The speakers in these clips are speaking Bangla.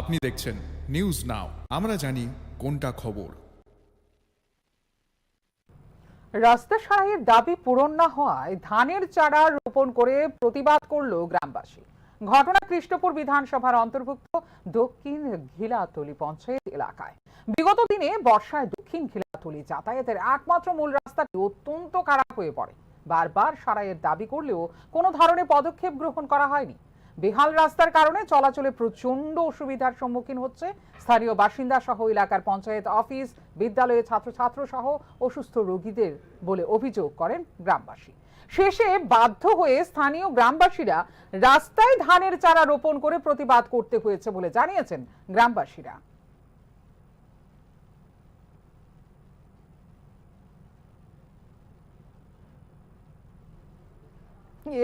আপনি দেখছেন নিউজ নাও আমরা জানি কোনটা খবর। রাস্তা সারাইয়ের দাবি পূরণ না হওয়ায় ধানের চারা রোপণ করে প্রতিবাদ করল গ্রামবাসী। ঘটনা কৃষ্ণপুর বিধানসভার অন্তর্ভুক্ত দক্ষিণ ঘিলাতলি পঞ্চায়েত এলাকায়। বিগত দিনে বর্ষায় দক্ষিণ ঘিলাতলি যাতায়াতের একমাত্র মূল রাস্তাটি অত্যন্ত খারাপ হয়ে পড়ে। বারবার সারাইয়ের দাবি করলেও কোনো ধরনের পদক্ষেপ গ্রহণ করা হয়নি। বেহাল রাস্তার কারণে চলাচলে প্রচণ্ড অসুবিধার সম্মুখীন হচ্ছে স্থানীয় বাসিন্দা সহ এলাকার পঞ্চায়েত অফিস বিদ্যালয়ে ছাত্রছাত্র সহ অসুস্থ রোগীদের বলে অভিযোগ করেন গ্রামবাসী। শেষে বাধ্য হয়ে স্থানীয় গ্রামবাসীরা রাস্তায় ধানের চারা রোপণ করে প্রতিবাদ করতে হয়েছে বলে জানিয়েছেন গ্রামবাসীরা।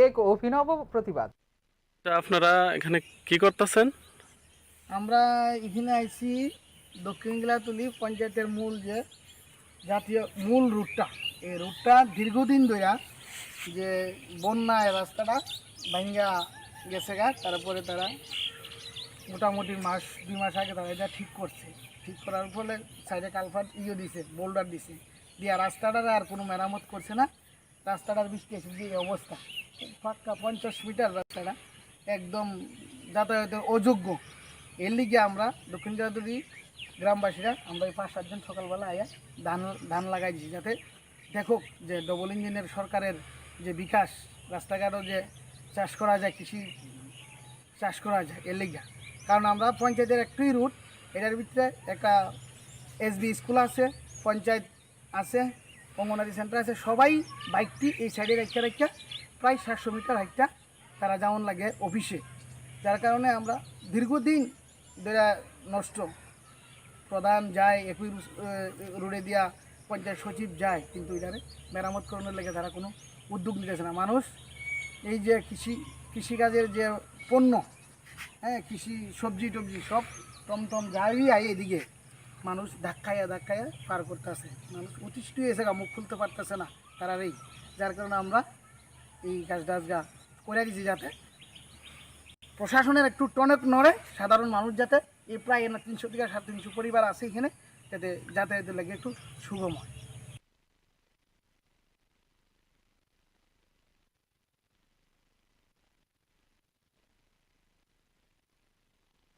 এক অভিনব প্রতিবাদ। আপনারা এখানে কি করতেছেন? আমরা এখানে আইছি দক্ষিণ গিলাতুলি পঞ্চায়েতের মূল যে জাতীয় মূল রুটটা। এই রুটটা দীর্ঘদিন ধরে যে বন্যায় রাস্তাটা ভাঙ্গা গেছে গা, তারপরে তারা মোটামুটি মাস, দুই মাস আগে তারা এটা ঠিক করছে। ঠিক করার ফলে সাইডে কালফাট ইয়ে দিছে, বোল্ডার দিছে। দিয়া রাস্তাটার আর কোনো মেরামত করছে না। রাস্তাটার বৃষ্টি এসে যে অবস্থা। পাক্কা পঞ্চাশ মিটার রাস্তাটা। একদম যাতায়াতের অযোগ্য। এর লিগে আমরা দক্ষিণ দিনাজপুরি গ্রামবাসীরা আমরা এই পাঁচ সাতজন সকালবেলা আয়া ধান ধান লাগাই দিছি যাতে দেখুক যে ডবল ইঞ্জিনের সরকারের যে বিকাশ, রাস্তাঘাটও যে চাষ করা যায়, কৃষি চাষ করা যায়, এর লিগা। কারণ আমরা পঞ্চায়েতের একটুই রুট এটার ভিতরে একটা এসবি স্কুল আছে, পঞ্চায়েত আছে অঙ্গনারী সেন্টার আছে, সবাই বাইকটি এই সাইডে রেখে রেখে প্রায় সাতশো মিটার হাইটটা তারা যেমন লাগে অফিসে। যার কারণে আমরা দীর্ঘদিন ধরে নষ্ট। প্রধান যায়, একই রোডে দিয়া পঞ্চায়েত সচিব যায়, কিন্তু এখানে মেরামত করানোর লেগে তারা কোনো উদ্যোগ নিতেছে না। মানুষ এই যে কৃষি, কৃষিকাজের যে পণ্য হ্যাঁ কৃষি, সবজি টবজি সব টমটম যাই আয় এদিকে, মানুষ ধাক্কাইয়া ধাক্কাইয়া পার করতেছে। মানুষ অতিষ্ঠ এসে গা, মুখ খুলতে পারতেছে না তারার এই যার কারণে আমরা এই গাছ টাছ গা করে দিছি যাতে প্রশাসনের একটু টনক নড়ে, সাধারণ মানুষ যাতে এ প্রায় তিনশো থেকে সাড়ে তিনশো পরিবার আছে এখানে, যাতে যাতায়াতের লাগে একটু হয়।